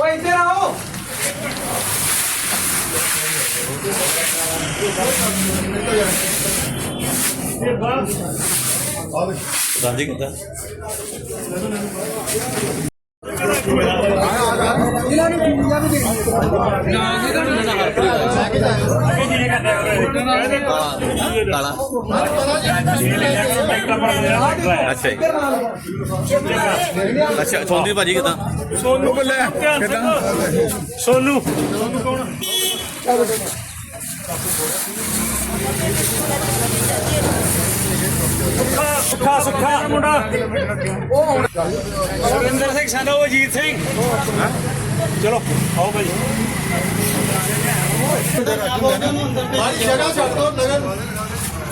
ਓਏ ਇੱਧਰ ਆਓ। ਰਾਜੀ ਕਿੱਦਾਂ? ਕਾਲਾ ਅੱਛਾ ਜੀ। ਅੱਛਾ ਸੋਨੀ ਭਾਜੀ ਕਿੱਦਾਂ? ਸੋਨੂ ਬੱਲੇ ਕਿਦਾਂ? ਸੋਨੂ। ਸੁੱਖਾ ਸੁੱਖਾ। ਮੁੰਡਾ ਸੁਰਿੰਦਰ ਸਿੰਘ ਸਾਡਾ ਵਜੀਤ ਸਿੰਘ। ਚਲੋ ਆਓ ਭਾਈ।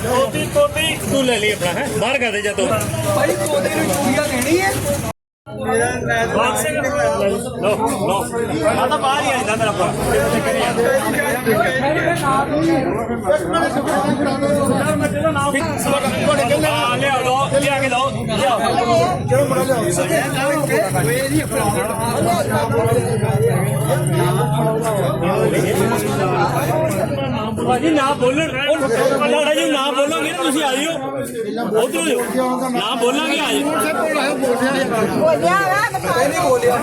ਤੋਤੀ ਤੋਤੀ ਤੂੰ ਲੈ ਲਈ ਆਪਣਾ ਹੈ? ਬਾਹਰ ਕਰ ਦੇ ਜਾ ਤੂੰ। ਭਾਈ ਪੌਦੇ ਨੂੰ ਚੂੜੀਆਂ ਦੇਣੀ ਹੈ? ਬਾਗ ਸਿੰਘ ਲੋ ਲੋ ਆ ਤਾਂ ਬਾਹਰ ਹੀ ਆਂਦਾ ਮੇਰਾ ਭਰਾ। ਹਾਂ, ਲਿਆ ਦੋ ਲਿਆ ਕੇ ਦੋ ਲਿਆਓ ਭਾਜੀ ਨਾ ਬੋਲਣ ਲਾੜਾ ਜੀ ਨਾ ਬੋਲੋਗੇ ਨਾ ਤੁਸੀਂ ਆ ਜਿਓ ਉਧਰ ਜਾਓ ਨਾ ਬੋਲਾਂਗੇ ਆ ਜਿਓ ਬੋਲਿਆ ਵਾ ਦਿਖਾ ਨਹੀਂ ਬੋਲਿਆ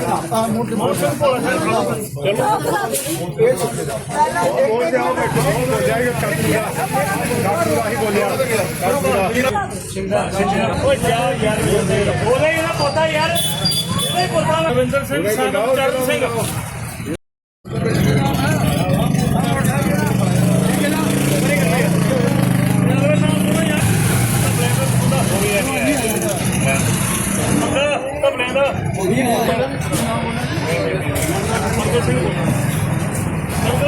ਓ ਜਾ ਯਾਰ ਬੋਲੇ ਇਹਦਾ ਪੋਤਾ ਯਾਰ ਇਹਦਾ ਹੀ ਪੋਤਾ ਰਵਿੰਦਰ ਸਿੰਘ ਸਾਨੂੰ ਚਰਨ ਸਿੰਘ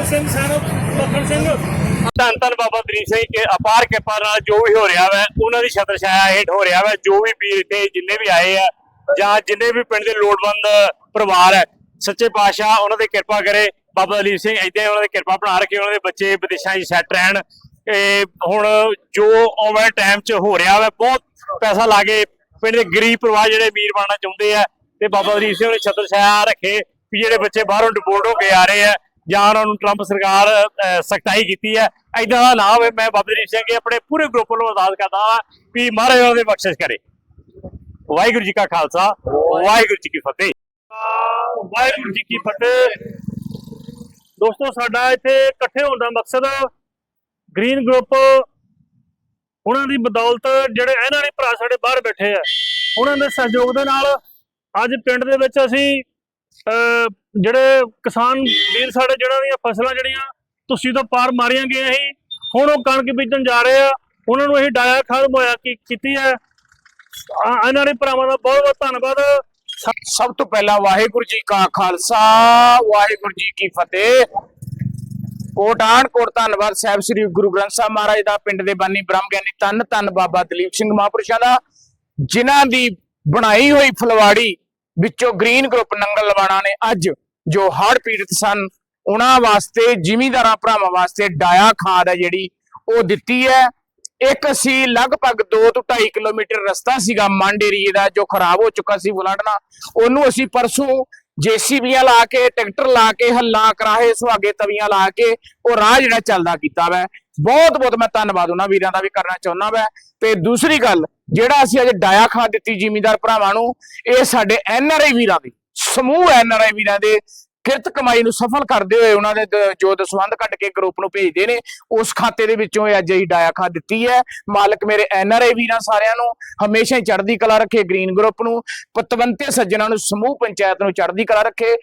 ਸਿੰਘ ਸਾਨੂੰ ਲਖਨ ਸਿੰਘ ਧੰਨ ਧੰਨ ਬਾਬਾ ਦਰੀਪ ਸਿੰਘ ਕੇ ਅਪਾਰ ਕਿਰਪਾ ਨਾਲ ਜੋ ਵੀ ਹੋ ਰਿਹਾ ਵੈ, ਉਹਨਾਂ ਦੀ ਛਤਰ ਛਾਇਆ ਹੇਠ ਹੋ ਰਿਹਾ ਵੈ, ਜੋ ਵੀ ਵੀਰ ਇੱਥੇ ਜਿੰਨੇ ਵੀ ਆਏ ਆ, ਜਾਂ ਜਿੰਨੇ ਵੀ ਪਿੰਡ ਦੇ ਲੋੜਵੰਦ ਪਰਿਵਾਰ ਹੈ, ਸੱਚੇ ਪਾਤਸ਼ਾਹ ਉਹਨਾਂ ਦੀ ਕਿਰਪਾ ਕਰੇ, ਬਾਬਾ ਦਲੀਪ ਸਿੰਘ ਏਦਾਂ ਹੀ ਉਹਨਾਂ ਦੀ ਕਿਰਪਾ ਬਣਾ ਰੱਖੇ, ਉਹਨਾਂ ਦੇ ਬੱਚੇ ਵਿਦੇਸ਼ਾਂ 'ਚ ਸੈੱਟ ਰਹਿਣ ਇਹ ਹੁਣ ਜੋ ਆਉਣ ਵਾਲੇ ਟਾਈਮ 'ਚ ਹੋ ਰਿਹਾ ਵੈ, ਬਹੁਤ ਪੈਸਾ ਲਾ ਕੇ ਪਿੰਡ ਦੇ ਗਰੀਬ ਪਰਿਵਾਰ ਜਿਹੜੇ ਵੀਰ ਬਣਨਾ ਚਾਹੁੰਦੇ ਆ, ਤੇ ਬਾਬਾ ਦਲੀਪ ਸਿੰਘ ਨੇ ਛਤਰ ਛਾਇਆ ਰੱਖੇ ਵੀ ਜਿਹੜੇ ਬੱਚੇ ਬਾਹਰੋਂ ਡਿਪੋਰਟ ਹੋ ਕੇ ਆ ਰਹੇ ਆ ਜਾਂ ਉਹਨਾਂ ਨੂੰ ਟਰੰਪ ਸਰਕਾਰ ਸਖਤਾਈ ਕੀਤੀ ਹੈ। ਐਦਾਂ ਦਾ ਨਾ ਹੋਵੇ ਮੈਂ ਬਾਬਾ ਦੀਪ ਸਿੰਘ ਜੀ ਆਪਣੇ ਪੂਰੇ ਗਰੁੱਪ ਨੂੰ ਅਰਦਾਸ ਕਰਦਾ ਹਾਂ ਵੀ ਮਹਾਰਾਜ ਉਹਨਾਂ ਦੀ ਬਖਸ਼ਿਸ਼ ਕਰੇ। ਵਾਹਿਗੁਰੂ ਜੀ ਕਾ ਖਾਲਸਾ ਵਾਹਿਗੁਰੂ ਜੀ ਕੀ ਫਤਿਹ। ਵਾਹਿਗੁਰੂ ਜੀ ਕੀ ਫਤਿਹ। ਦੋਸਤੋ ਸਾਡਾ ਇੱਥੇ ਇਕੱਠੇ ਹੋਣ ਦਾ ਮਕਸਦ ਗ੍ਰੀਨ ਗਰੁੱਪ ਉਹਨਾਂ ਦੀ ਬਦੌਲਤ ਜਿਹੜੇ ਇਹਨਾਂ ਦੇ ਭਰਾ ਸਾਡੇ ਬਾਹਰ ਬੈਠੇ ਆ ਉਹਨਾਂ ਦੇ ਸਹਿਯੋਗ ਦੇ ਨਾਲ ਅੱਜ ਪਿੰਡ ਦੇ ਵਿੱਚ ਅਸੀਂ ਅਹ, ਜਿਹੜੇ ਕਿਸਾਨ ਵੀਰ ਸਾਡੇ ਜਿਹੜਾ ਦੀਆਂ ਫਸਲਾਂ ਜਿਹੜੀਆਂ ਤੁਸੀਂ ਤੋਂ ਪਾਰ ਮਾਰੀਆਂ ਗਈਆਂ ਸੀ, ਹੁਣ ਉਹ ਕਣਕ ਬੀਜਣ ਜਾ ਰਹੇ ਆ, ਉਹਨਾਂ ਨੂੰ ਅਸੀਂ ਡਾਇਆ ਖਾਦ ਮੁਹੱਈਆ ਕੀ- ਕੀਤੀ ਹੈ। ਇਹਨਾਂ ਦੇ ਭਰਾਵਾਂ ਦਾ ਬਹੁਤ ਬਹੁਤ ਧੰਨਵਾਦ। ਸਭ- ਤੋਂ ਪਹਿਲਾਂ ਵਾਹਿਗੁਰੂ ਜੀ ਕਾ ਖਾਲਸਾ, ਵਾਹਿਗੁਰੂ ਜੀ ਕੀ ਫਤਿਹ। ਕੋਟਾਨ ਕੋਟ ਧੰਨਵਾਦ ਸਾਹਿਬ ਸ੍ਰੀ ਗੁਰੂ ਗ੍ਰੰਥ ਸਾਹਿਬ ਮਹਾਰਾਜ ਦਾ, ਪਿੰਡ ਦੇ ਬਾਨੀ ਬ੍ਰਹਮ ਗਿਆਨੀ ਤਨ ਤਨ ਬਾਬਾ ਦਲੀਪ ਸਿੰਘ ਮਹਾਂਪੁਰਸ਼ਾਂ ਦਾ, ਜਿਨ੍ਹਾਂ ਦੀ ਬਣਾਈ ਹੋਈ ਫਲਵਾੜੀ ਵਿੱਚੋਂ ਗ੍ਰੀਨ ਗਰੁੱਪ ਨੰਗਲ ਲਵਾਣਾ ਨੇ। ਅੱਜ ਜੋ ਹੜ੍ਹ ਪੀੜਤ ਸਨ, ਉਹਨਾਂ ਵਾਸਤੇ, ਜ਼ਿਮੀਂਦਾਰਾਂ ਭਰਾਵਾਂ ਵਾਸਤੇ ਡਾਇਆ ਖਾਦ ਹੈ ਜਿਹੜੀ, ਉਹ ਦਿੱਤੀ ਹੈ। ਇੱਕ ਅਸੀਂ ਲਗਭਗ 2 ਤੋਂ 2.5 ਕਿਲੋਮੀਟਰ ਰਸਤਾ ਸੀਗਾ ਮੰਡ ਏਰੀਏ ਦਾ, ਜੋ ਖਰਾਬ ਹੋ ਚੁੱਕਾ ਸੀ ਬੁਲਾਡਣਾ ਉਹਨੂੰ ਅਸੀਂ ਪਰਸੋਂ ਜੀਸੀਬੀਆਂ ਲਾ ਕੇ, ਟਰੈਕਟਰ ਲਾ ਕੇ, ਹੱਲਾ, ਕਰਾਹੇ, ਸੁਹਾਗੇ ਤਵੀਆਂ ਲਾ ਕੇ, ਉਹ ਰਾਹ ਜਿਹੜਾ ਚੱਲਦਾ ਕੀਤਾ ਵੈ। ਬਹੁਤ ਬਹੁਤ ਮੈਂ ਧੰਨਵਾਦ ਉਹਨਾਂ ਵੀਰਾਂ ਦਾ ਵੀ ਕਰਨਾ ਚਾਹੁੰਦਾ ਵੈ। ਤੇ ਦੂਸਰੀ ਗੱਲ ਜਿਹੜਾ ਅਸੀਂ ਅੱਜ ਡਾਇਆ ਖਾ ਦਿੱਤੀ ਜ਼ਿਮੀਂਦਾਰ ਭਰਾਵਾਂ ਨੂੰ, ਇਹ ਸਾਡੇ ਐਨਆਰਆਈ ਵੀਰਾਂ ਦੀ, ਸਮੂਹ ਐਨਆਰਆਈ ਵੀਰਾਂ ਦੇ ਕਿਰਤ ਕਮਾਈ ਨੂੰ ਸਫਲ ਕਰਦੇ ਹੋਏ ਉਹਨਾਂ ਦੇ ਜੋ ਦਸਵੰਧ ਕੱਢ ਕੇ ਗਰੁੱਪ ਨੂੰ ਭੇਜਦੇ ਨੇ, ਉਸ ਖਾਤੇ ਦੇ ਵਿੱਚੋਂ ਇਹ ਅੱਜ ਹੀ ਡਾਇਆ ਖਾ ਦਿੱਤੀ ਹੈ। ਮਾਲਕ ਮੇਰੇ ਐਨਆਰਆਈ ਵੀਰਾਂ ਸਾਰਿਆਂ ਨੂੰ ਹਮੇਸ਼ਾ ਹੀ ਚੜ੍ਹਦੀ ਕਲਾ ਰੱਖੇ ਗ੍ਰੀਨ ਗਰੁੱਪ ਨੂੰ, ਪਤਵੰਤੇ ਸੱਜਣਾ ਨੂੰ ਸਮੂਹ ਪੰਚਾਇਤ ਨੂੰ ਚੜ੍ਹਦੀ ਕਲਾ ਰੱਖੇ।